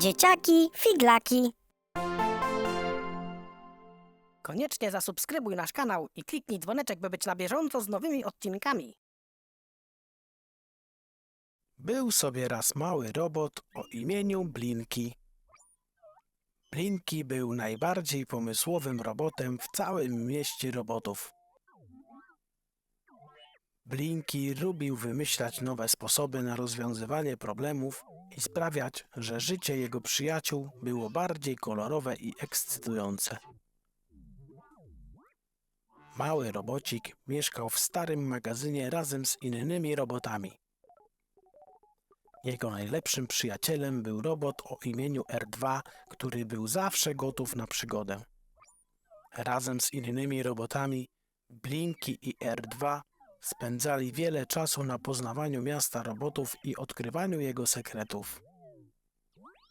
Dzieciaki, figlaki. Koniecznie zasubskrybuj nasz kanał i kliknij dzwoneczek, by być na bieżąco z nowymi odcinkami. Był sobie raz mały robot o imieniu Blinky. Blinky był najbardziej pomysłowym robotem w całym mieście robotów. Blinky lubił wymyślać nowe sposoby na rozwiązywanie problemów i sprawiać, że życie jego przyjaciół było bardziej kolorowe i ekscytujące. Mały robocik mieszkał w starym magazynie razem z innymi robotami. Jego najlepszym przyjacielem był robot o imieniu R2, który był zawsze gotów na przygodę. Razem z innymi robotami, Blinky i R2 spędzali wiele czasu na poznawaniu miasta robotów i odkrywaniu jego sekretów.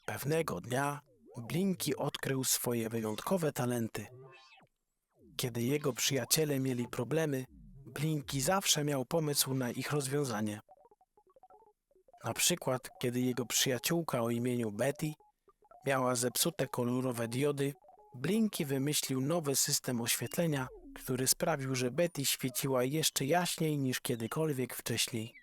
Pewnego dnia Blinky odkrył swoje wyjątkowe talenty. Kiedy jego przyjaciele mieli problemy, Blinky zawsze miał pomysł na ich rozwiązanie. Na przykład, kiedy jego przyjaciółka o imieniu Betty miała zepsute kolorowe diody, Blinky wymyślił nowy system oświetlenia, który sprawił, że Betty świeciła jeszcze jaśniej niż kiedykolwiek wcześniej.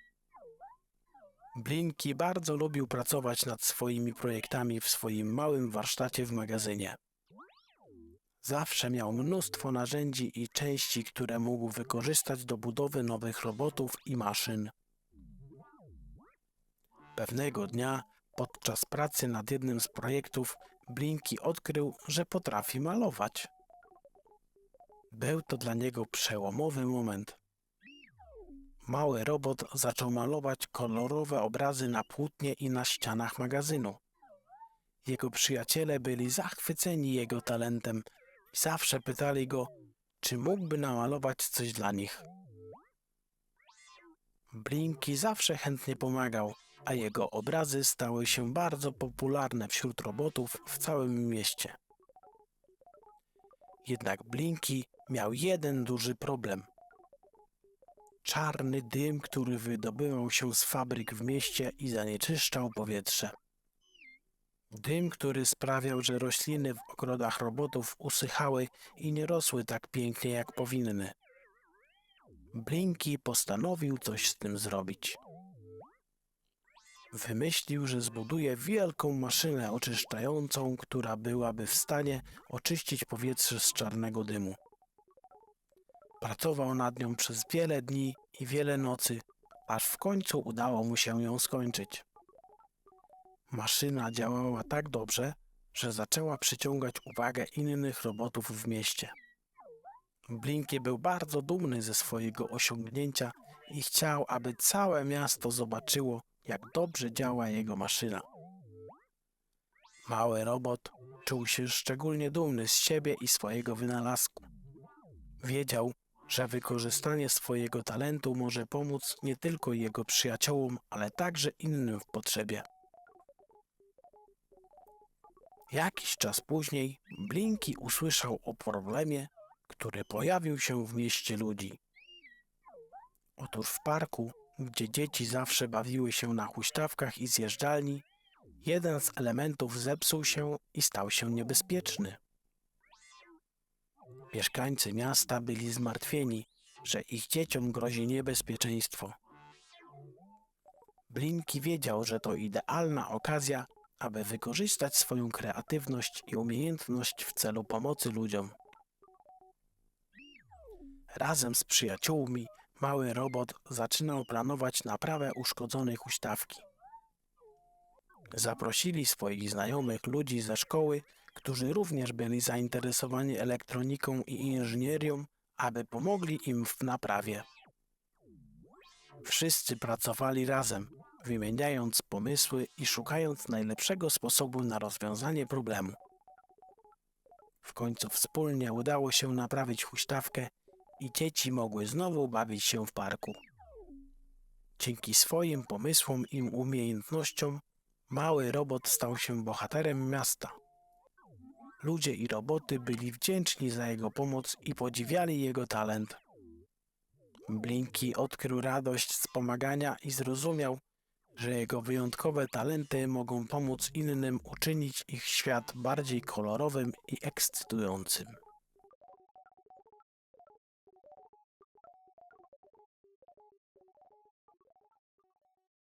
Blinky bardzo lubił pracować nad swoimi projektami w swoim małym warsztacie w magazynie. Zawsze miał mnóstwo narzędzi i części, które mógł wykorzystać do budowy nowych robotów i maszyn. Pewnego dnia, podczas pracy nad jednym z projektów, Blinky odkrył, że potrafi malować. Był to dla niego przełomowy moment. Mały robot zaczął malować kolorowe obrazy na płótnie i na ścianach magazynu. Jego przyjaciele byli zachwyceni jego talentem i zawsze pytali go, czy mógłby namalować coś dla nich. Blinky zawsze chętnie pomagał, a jego obrazy stały się bardzo popularne wśród robotów w całym mieście. Jednak Blinky miał jeden duży problem. Czarny dym, który wydobywał się z fabryk w mieście i zanieczyszczał powietrze. Dym, który sprawiał, że rośliny w ogrodach robotów usychały i nie rosły tak pięknie jak powinny. Blinky postanowił coś z tym zrobić. Wymyślił, że zbuduje wielką maszynę oczyszczającą, która byłaby w stanie oczyścić powietrze z czarnego dymu. Pracował nad nią przez wiele dni i wiele nocy, aż w końcu udało mu się ją skończyć. Maszyna działała tak dobrze, że zaczęła przyciągać uwagę innych robotów w mieście. Blinky był bardzo dumny ze swojego osiągnięcia i chciał, aby całe miasto zobaczyło, jak dobrze działa jego maszyna. Mały robot czuł się szczególnie dumny z siebie i swojego wynalazku. Wiedział, że wykorzystanie swojego talentu może pomóc nie tylko jego przyjaciołom, ale także innym w potrzebie. Jakiś czas później Blinky usłyszał o problemie, który pojawił się w mieście ludzi. Otóż w parku, gdzie dzieci zawsze bawiły się na huśtawkach i zjeżdżalni, jeden z elementów zepsuł się i stał się niebezpieczny. Mieszkańcy miasta byli zmartwieni, że ich dzieciom grozi niebezpieczeństwo. Blinky wiedział, że to idealna okazja, aby wykorzystać swoją kreatywność i umiejętność w celu pomocy ludziom. Razem z przyjaciółmi mały robot zaczynał planować naprawę uszkodzonej huśtawki. Zaprosili swoich znajomych ludzi ze szkoły, którzy również byli zainteresowani elektroniką i inżynierią, aby pomogli im w naprawie. Wszyscy pracowali razem, wymieniając pomysły i szukając najlepszego sposobu na rozwiązanie problemu. W końcu wspólnie udało się naprawić huśtawkę i dzieci mogły znowu bawić się w parku. Dzięki swoim pomysłom i umiejętnościom mały robot stał się bohaterem miasta. Ludzie i roboty byli wdzięczni za jego pomoc i podziwiali jego talent. Blinky odkrył radość z pomagania i zrozumiał, że jego wyjątkowe talenty mogą pomóc innym uczynić ich świat bardziej kolorowym i ekscytującym.